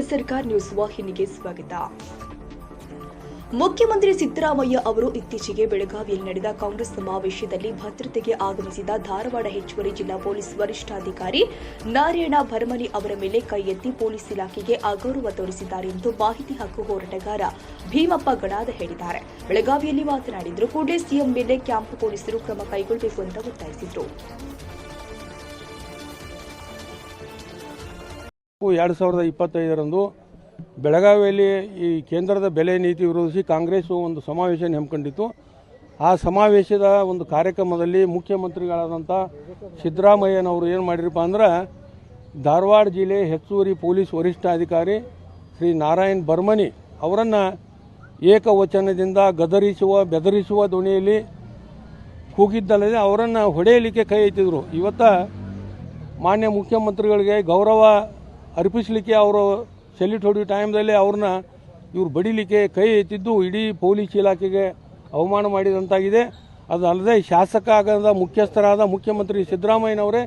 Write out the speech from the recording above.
ಎಸ್ಆರ್ಕಾರ್ news ವಾಹಿನಿಗೆ ಸ್ವಾಗತ. ಮುಖ್ಯಮಂತ್ರಿ ಸಿದ್ದರಾಮಯ್ಯ ಅವರು ಇತ್ತೀಚೆಗೆ ಬೆಳಗಾವಿಯಲ್ಲಿ ನಡೆದ ಕಾಂಗ್ರೆಸ್ ಸಮಾವೇಶದಲ್ಲಿ ಭದ್ರತೆಗೆ ಆಗಮಿಸಿದ ಧಾರವಾಡ ಹೆಚ್ಚುವರಿ ಜಿಲ್ಲಾ ಪೊಲೀಸ್ ವರಿಷ್ಠಾಧಿಕಾರಿ ನಾರಾಯಣ ಭರಮನಿ ಅವರ ಮೇಲೆ ಕೈ ಎತ್ತಿ ಪೊಲೀಸ್ ಇಲಾಖೆಗೆ ಅಗೌರವ ತೋರಿಸಿದ್ದಾರೆ ಎಂದು ಮಾಹಿತಿ ಹಕ್ಕು ಹೋರಾಟಗಾರ ಭೀಮಪ್ಪ ಗಣಾದ ಹೇಳಿದ್ದಾರೆ. ಬೆಳಗಾವಿಯಲ್ಲಿ ಮಾತನಾಡಿದ್ರು, ಕೂಡಲೇ ಸಿಎಂ ಮೇಲೆ ಕ್ಯಾಂಪ್ ಪೊಲೀಸರು ಕ್ರಮ ಕೈಗೊಳ್ಳಬೇಕು ಅಂತ ಒತ್ತಾಯಿಸಿದರು. ಎರಡು ಸಾವಿರದ ಇಪ್ಪತ್ತೈದರಂದು ಬೆಳಗಾವಿಯಲ್ಲಿ ಈ ಕೇಂದ್ರದ ಬೆಲೆ ನೀತಿ ವಿರೋಧಿಸಿ ಕಾಂಗ್ರೆಸ್ ಒಂದು ಸಮಾವೇಶ ಹಮ್ಮಿಕೊಂಡಿತ್ತು. ಆ ಸಮಾವೇಶದ ಒಂದು ಕಾರ್ಯಕ್ರಮದಲ್ಲಿ ಮುಖ್ಯಮಂತ್ರಿಗಳಾದಂಥ ಸಿದ್ದರಾಮಯ್ಯನವರು ಏನು ಮಾಡಿರಪ್ಪ ಅಂದ್ರೆ ಧಾರವಾಡ ಜಿಲ್ಲೆ ಹೆಚ್ಚುವರಿ ಪೊಲೀಸ್ ವರಿಷ್ಠಾಧಿಕಾರಿ ಶ್ರೀ ನಾರಾಯಣ್ ಬರ್ಮನಿ ಅವರನ್ನು ಏಕವಚನದಿಂದ ಗದರಿಸುವ, ಬೆದರಿಸುವ ದೋಣಿಯಲ್ಲಿ ಕೂಗಿದ್ದಲ್ಲದೆ ಅವರನ್ನು ಹೊಡೆಯಲಿಕ್ಕೆ ಕೈ ಎತ್ತಿದ್ರು. ಇವತ್ತ ಮಾನ್ಯ ಮುಖ್ಯಮಂತ್ರಿಗಳಿಗೆ ಗೌರವ ಅರ್ಪಿಸಲಿಕ್ಕೆ ಅವರು ಸೆಲ್ಯೂಟ್ ಹೊಡೆಯೋ ಟೈಮ್ದಲ್ಲಿ ಅವ್ರನ್ನ ಇವ್ರು ಬಡಿಲಿಕ್ಕೆ ಕೈ ಎತ್ತಿದ್ದು ಇಡೀ ಪೊಲೀಸ್ ಇಲಾಖೆಗೆ ಅವಮಾನ ಮಾಡಿದಂತಾಗಿದೆ. ಅದಲ್ಲದೆ ಶಾಸಕ ಆಗದ ಮುಖ್ಯಸ್ಥರಾದ ಮುಖ್ಯಮಂತ್ರಿ ಸಿದ್ದರಾಮಯ್ಯನವರೇ